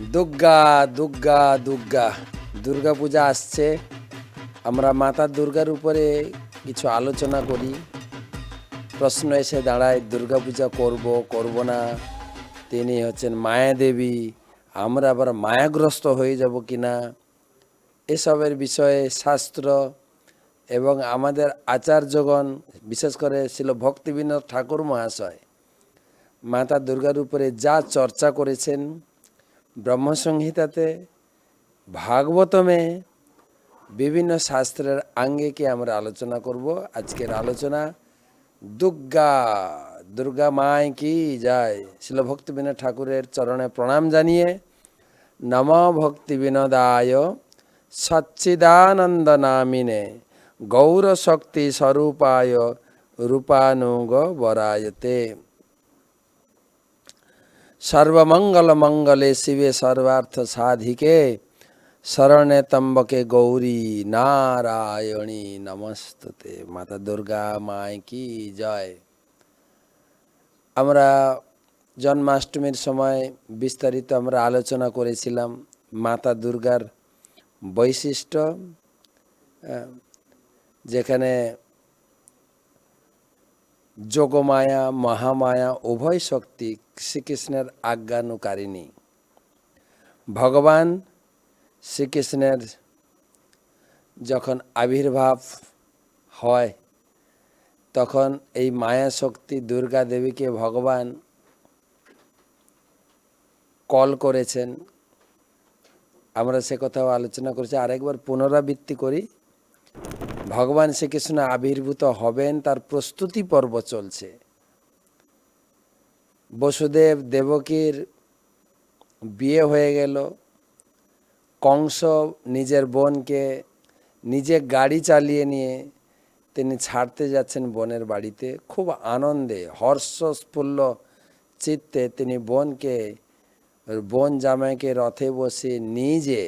দুর্গা দুর্গা দুর্গা। দুর্গা পূজা আসছে। আমরা মাতা দুর্গার উপরে কিছু আলোচনা করি। প্রশ্ন এসে দাঁড়ায়, দুর্গা পূজা করব করব না? তিনি হচ্ছেন মায়া দেবী। আমরা আবার মায়াগ্রস্ত হয়ে যাব কি না? এসবের বিষয়ে শাস্ত্র এবং আমাদের আচার্যগণ, বিশেষ করে ছিল ভক্তিবিনোদ ঠাকুর মহাশয়, মাতা দুর্গার উপরে যা চর্চা করেছেন ব্রহ্মসংহিতাতে ভাগবতমে বিভিন্ন শাস্ত্রের আঙ্গিকে আমরা আলোচনা করব। আজকের আলোচনা দুর্গা দুর্গা মায় কি যায়? শিল ভক্তিবিনোদ ঠাকুরের চরণে প্রণাম জানিয়ে নম ভক্তি বিনোদায় সচ্চিদানন্দ নামিনে গৌর শক্তি স্বরূপায় রূপানুগ বরায়তে সর্বমঙ্গল মঙ্গলে শিবে সর্বার্থ সাধিকে। শরণে তম্বকে গৌরী নারায়ণী। নমস্তুতে, মাতা দুর্গা মায় কি জয়। আমরা জন্মাষ্টমীর সময় বিস্তারিত আমরা আলোচনা করেছিলাম মাতা দুর্গার বৈশিষ্ট্য যেখানে যোগমায়া, মহামায়া, উভয় শক্তি শ্রীকৃষ্ণের আজ্ঞানুকারিণী। ভগবান শ্রীকৃষ্ণের যখন আবির্ভাব হয়, তখন এই মায়া শক্তি দুর্গা দেবীকে ভগবান কল করেছেন। আমরা সে কথাও আলোচনা করেছি। আরেকবার পুনরাবৃত্তি করি। ভগবান শ্রীকৃষ্ণ আবির্ভূত হবেন, তার প্রস্তুতি পর্ব চলছে। বসুদেব দেবকীর বিয়ে হয়ে গেল। কংস নিজের বোনকে নিজে গাড়ি চালিয়ে নিয়ে তিনি ছাড়তে যাচ্ছেন বোনের বাড়িতে। খুব আনন্দে, হর্ষস্ফুল্ল চিত্তে তিনি বোনকে, বোন জামাইকে রথে বসে নিজে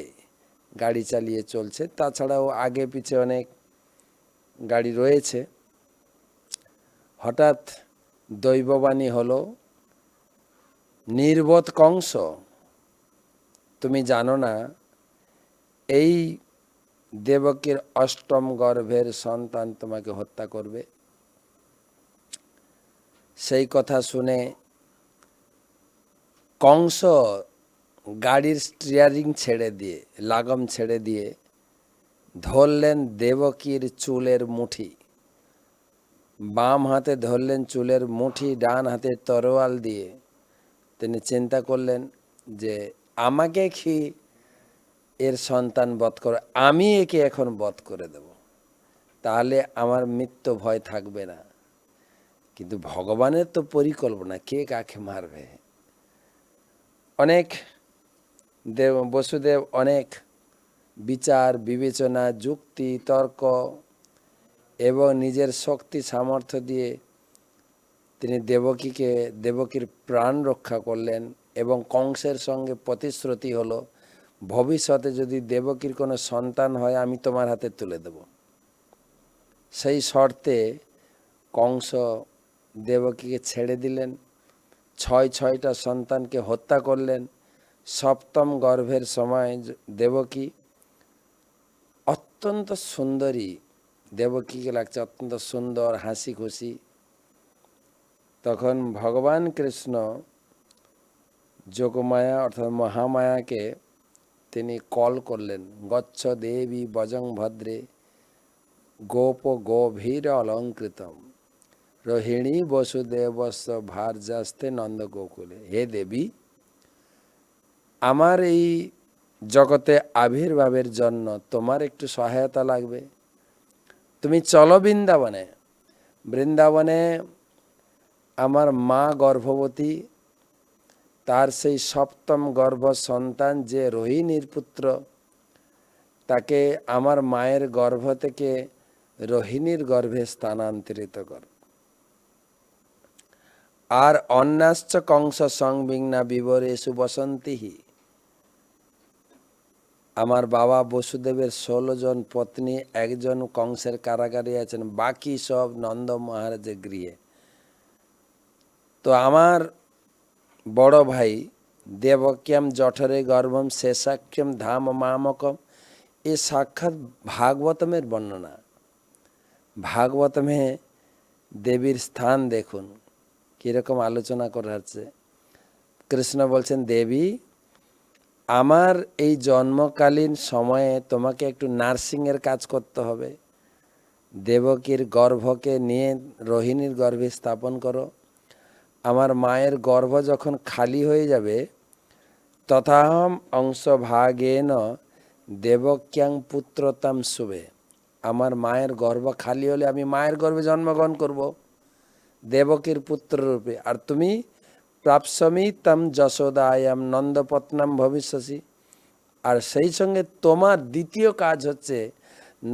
গাড়ি চালিয়ে চলছে। তাছাড়াও আগে পিছে অনেক গাড়ি রয়েছে। হঠাৎ দৈববাণী হল, নির্বোধ কংস, তুমি জানো না, এই দেবকীর অষ্টম গর্ভের সন্তান তোমাকে হত্যা করবে? সেই কথা শুনে কংস গাড়ির স্টিয়ারিং ছেড়ে দিয়ে, লাগম ছেড়ে দিয়ে ধরলেন দেবকীর চুলের মুঠি। বাম হাতে ধরলেন চুলের মুঠি, ডান হাতে তরোয়াল দিয়ে। তিনি চিন্তা করলেন যে, আমাকে কি এর সন্তান বধ করে, আমি একে এখন বধ করে দেব। তাহলে আমার মৃত্যু ভয় থাকবে না। কিন্তু ভগবানের তো পরিকল্পনা, কে কাকে মারবে? অনেক দেব, বসুদেব অনেক বিচার, বিবেচনা, যুক্তি, তর্ক এবং নিজের শক্তি, সামর্থ্য দিয়ে তিনি দেবকীকে, দেবকীর প্রাণ রক্ষা করলেন এবং কংসের সঙ্গে প্রতিশ্রুতি হলো, ভবিষ্যতে যদি দেবকীর কোনো সন্তান হয়, আমি তোমার হাতে তুলে দেব। সেই শর্তে কংস দেবকীকে ছেড়ে দিলেন, ছয় ছয়টা সন্তানকে হত্যা করলেন। সপ্তম গর্ভের সময় দেবকী অত্যন্ত সুন্দরী। দেবকীকে লাগছে অত্যন্ত সুন্দর হাসি খুশি তখন ভগবান কৃষ্ণ যোগমায়া অর্থাৎ মহামায়াকে তিনি কল করলেন, গচ্ছ দেবী বজং ভদ্রে, গোপ গভীর অলঙ্কৃতম। রোহিণী বসুদেবস্ব ভার্যাস্তে নন্দ গোকুলে। হে দেবী, আমার এই জগতে আবির্ভাবের জন্য তোমার একটু সহায়তা লাগবে। তুমি চলো বৃন্দাবনে। বৃন্দাবনে আমার মা গর্ভবতী, তার সেই সপ্তম গর্ভ সন্তান যে রোহিণীর পুত্র, তাকে আমার মায়ের গর্ভ থেকে রোহিণীর গর্ভে স্থানান্তরিত কর। আর অন্যাশ্চ কংস সংবিঘ্না বিবরেশু বসন্তিহি আমার বাবা বসুদেবের ষোলো জন পত্নী, একজন কংসের কারাগারে আছেন, বাকি সব নন্দ মহারাজের গৃহে। তো আমার বড় ভাই দেবক্যম জঠরে গর্ভম শেষাক্যম ধাম মামকম, এ সাক্ষাৎ ভাগবতমের বর্ণনা। ভাগবতমে দেবীর স্থান দেখুন, কীরকম আলোচনা করা হচ্ছে। কৃষ্ণ বলছেন, দেবী আমার এই জন্মকালীন সময়ে তোমাকে একটু নার্সিংয়ের কাজ করতে হবে। দেবকীর গর্ভকে নিয়ে রোহিণীর গর্ভে স্থাপন করো। আমার মায়ের গর্ভ যখন খালি হয়ে যাবে তথাহম অংশ ভাগেন দেবক্যাং পুত্রতাম শুভে। আমার মায়ের গর্ভ খালি হলে আমি মায়ের গর্ভে জন্মগ্রহণ করব। দেবকীর পুত্র রূপে আর তুমি? প্রাপসমি তম যশোদায়াম নন্দপত্নম ভবিষ্যসি। আর সেই সঙ্গে তোমার দ্বিতীয় কাজ হচ্ছে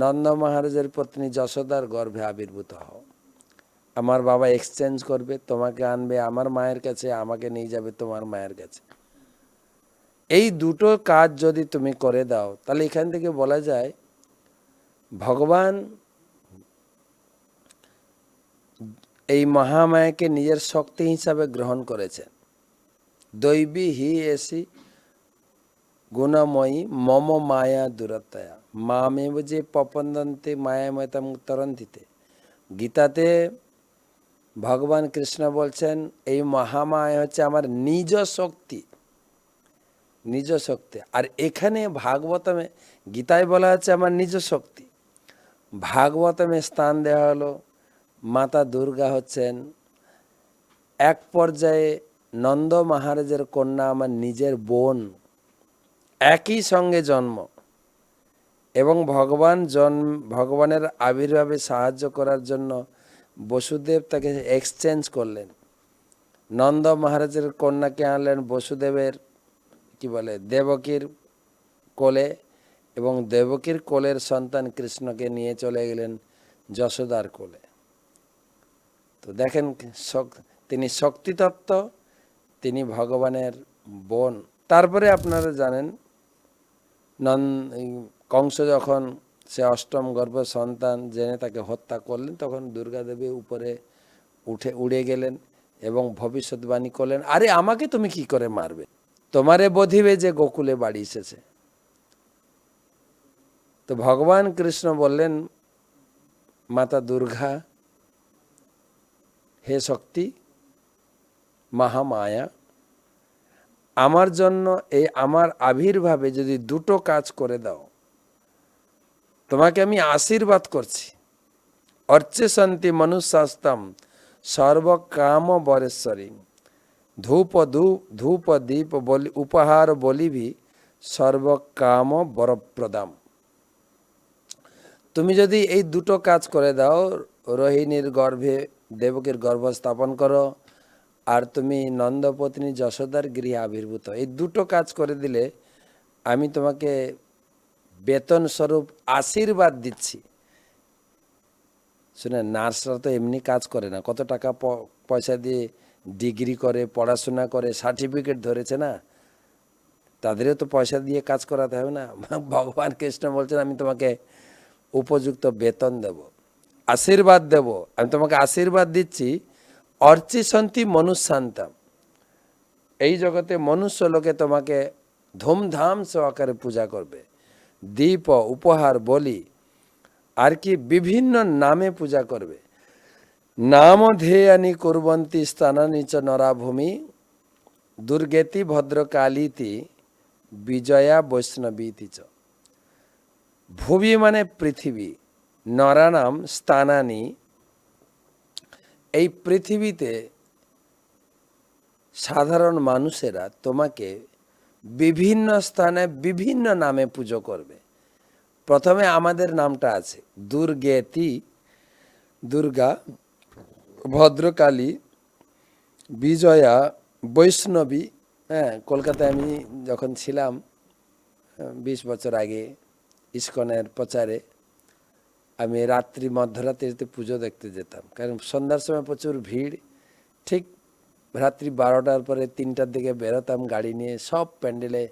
নন্দ মহারাজের পত্নী যশোদার গর্ভে আবির্ভূত হও। আমার বাবা এক্সচেঞ্জ করবে, তোমাকে আনবে, আমার মায়ের কাছে, আমাকে নিয়ে যাবে তোমার মায়ের কাছে। এই দুটো কাজ যদি তুমি করে দাও, তাহলে এখান থেকে বলা যায়, ভগবান এই মহামায়াকে নিজের শক্তি হিসাবে গ্রহণ করেছেন দৈবী হি এসি গুণময়ী মম মায়া দূরত্বয়া। মামেব যে পপন্দন্তে মায়াময়তাম তরন্তিতে। গীতাতে ভগবান কৃষ্ণ বলছেন, এই মহামায়া হচ্ছে আমার নিজ শক্তি। নিজ শক্তি। আর এখানে ভাগবতমে গীতায় বলা হচ্ছে আমার নিজ শক্তি। ভাগবতমে স্থান দেওয়া হলো মাতা দুর্গা হচ্ছেন এক পর্যায়ে নন্দ মহারাজের কন্যা আমার নিজের বোন, একই সঙ্গে জন্ম। এবং ভগবান জন্ম ভগবানের আবির্ভাবে সাহায্য করার জন্য বসুদেব তাকে এক্সচেঞ্জ করলেন। নন্দ মহারাজের কন্যাকে আনলেন বসুদেবের, কি বলে, দেবকীর কোলে এবং দেবকীর কোলের সন্তান কৃষ্ণকে নিয়ে চলে গেলেন যশোদার কোলে। তো দেখেন তিনি শক্তিতত্ত্ব, তিনি ভগবানের বোন। তারপরে আপনারা জানেন, নন কংস যখন সে অষ্টম গর্ভ সন্তান জেনে তাকে হত্যা করলেন, তখন দুর্গা দেবী উপরে উঠে উড়ে গেলেন এবং ভবিষ্যৎবাণী করলেন, আরে, আমাকে তুমি কি করে মারবে? তোমারে বধিবে যে গোকুলে বাড়ি এসেছে। তো ভগবান কৃষ্ণ বললেন, মাতা দুর্গা হে শক্তি মহামায়া আমার জন্য এই আমার আবির্ভাবে যদি দুটো কাজ করে দাও, তোমাকে আমি আশীর্বাদ করছি। অর্চে শান্তি মনুষ্যাস্তম সর্বকাম বরেশ্বরী ধূপ ধূপ ধূপ দীপ বলি, উপহার বলিবি সর্বকাম বরপ্রদাম তুমি যদি এই দুটো কাজ করে দাও, রোহিণীর গর্ভে দেবকীর গর্ভ স্থাপন করো। আর তুমি নন্দপত্নী যশোদার গৃহে আবির্ভূত। এই দুটো কাজ করে দিলে আমি তোমাকে বেতন স্বরূপ আশীর্বাদ দিচ্ছি। শুনে নার্সরা তো এমনি কাজ করে না। কত টাকা পয়সা দিয়ে ডিগ্রি করে, পড়াশোনা করে, সার্টিফিকেট ধরেছে না? তাদেরও তো পয়সা দিয়ে কাজ করাতে হবে না। ভগবান কৃষ্ণ বলছেন, আমি তোমাকে উপযুক্ত বেতন দেব। আশীর্বাদ দেব। আমি তোমাকে আশীর্বাদ দিচ্ছি। অর্চি সন্তি মনুষ্যান্তাম। এই জগতে মনুষ্য লোকে তোমাকে ধুমধাম সহকারে পূজা করবে। দীপ, উপহার, বলি, আর কি বিভিন্ন নামে পূজা করবে। নাম ধেয়ানি কুরবন্তি স্থানানি চ নরাভূমি। দুর্গেতি ভদ্রকালীতি বিজয়া বৈষ্ণবীতি চ। ভুবি মানে পৃথিবী। নরানাম স্থানানি এই পৃথিবীতে সাধারণ মানুষেরা তোমাকে বিভিন্ন স্থানে বিভিন্ন নামে পুজো করবে। প্রথমে আমাদের নামটা আছে দুর্গেতি, দুর্গা, ভদ্রকালী, বিজয়া, বৈষ্ণবী। হ্যাঁ কলকাতায় আমি যখন ছিলাম, বিশ বছর আগে ইস্কনের প্রচারে আমি রাত্রি মধ্যরাত্রিতে পুজো দেখতে যেতাম, কারণ সন্ধ্যার সময় প্রচুর ভিড়। ঠিক রাত্রি বারোটার পরে তিনটার দিকে বেরোতাম গাড়ি নিয়ে, সব প্যান্ডেলে।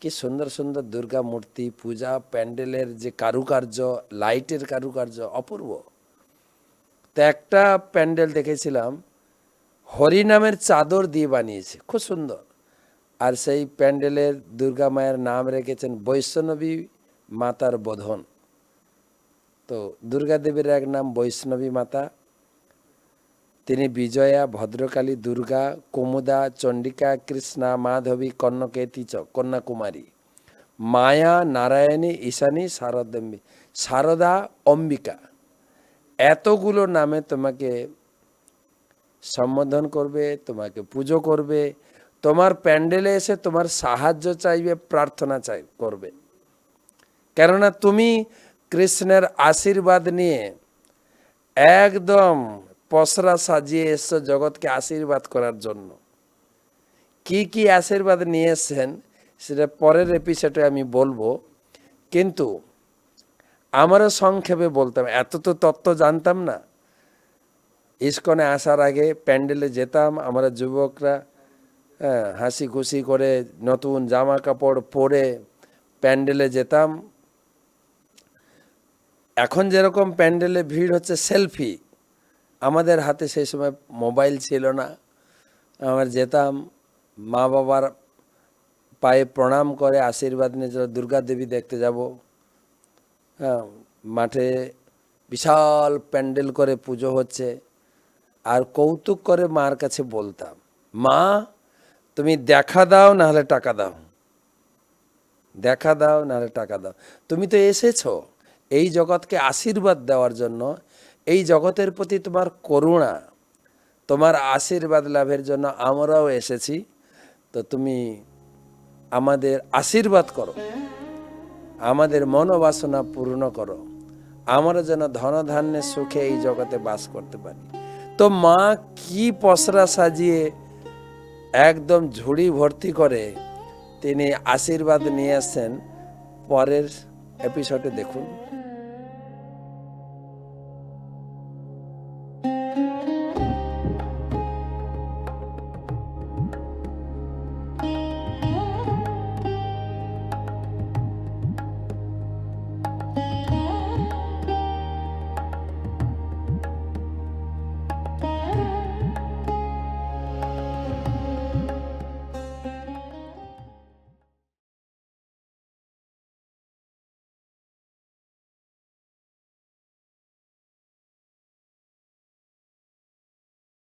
কি সুন্দর সুন্দর দুর্গা মূর্তি, পূজা, প্যান্ডেলের যে কারুকার্য, লাইটের কারুকার্য, অপূর্ব। তো একটা প্যান্ডেল দেখেছিলাম, হরিনামের চাদর দিয়ে বানিয়েছে, খুব সুন্দর। আর সেই প্যান্ডেলের দুর্গা মায়ের নাম রেখেছেন বৈষ্ণবী মাতার বোধন। তো দুর্গা দেবীর এক নাম বৈষ্ণবী মাতা। তিনি বিজয়া, ভদ্রকালী, দুর্গা, কুমুদা, চণ্ডিকা, কৃষ্ণা, মাধবী কর্ণকেতি চ, কন্যাকুমারী। মায়া, নারায়ণী, ঈশানী, শারদম্বী, শারদা, অম্বিকা। এতগুলো নামে তোমাকে সম্বোধন করবে, তোমাকে পুজো করবে, তোমার প্যান্ডেলে এসে তোমার সাহায্য চাইবে, প্রার্থনা চাই, করবে। কেননা তুমি কৃষ্ণের আশীর্বাদ নিয়ে একদম পসরা সাজিয়ে এসছো জগৎকে আশীর্বাদ করার জন্য। কি কি আশীর্বাদ নিয়ে এসছেন সেটা পরের এপিসোডে আমি বলব। কিন্তু আমারও সংক্ষেপে বলতাম এত তো তত্ত্ব জানতাম না। ইস্কনে আসার আগে প্যান্ডেলে যেতাম আমরা যুবকরা হ্যাঁ, হাসি খুশি করে নতুন জামা কাপড় পরে প্যান্ডেলে যেতাম। এখন যেরকম প্যান্ডেলে ভিড় হচ্ছে সেলফি, আমাদের হাতে সেই সময় মোবাইল ছিল না। আমার যেতাম মা বাবার পায়ে প্রণাম করে আশীর্বাদ নিয়ে দুর্গা দেবী দেখতে যাব। হ্যাঁ মাঠে বিশাল প্যান্ডেল করে পুজো হচ্ছে। আর কৌতুক করে মার কাছে বলতাম, মা, তুমি দেখা দাও, নাহলে টাকা দাও। দেখা দাও, নাহলে টাকা দাও। তুমি তো এসেছ। এই জগৎকে আশীর্বাদ দেওয়ার জন্য, এই জগতের প্রতি তোমার করুণা, তোমার আশীর্বাদ লাভের জন্য আমরাও এসেছি। তো তুমি আমাদের আশীর্বাদ করো, আমাদের মনোবাসনা পূর্ণ করো। আমরা যেন ধন ধনধান্যের সুখে এই জগতে বাস করতে পারি। তো মা কি পসরা সাজিয়ে একদম ঝুড়ি ভর্তি করে তিনি আশীর্বাদ নিয়ে আসছেন। পরের এপিসোডে দেখুন।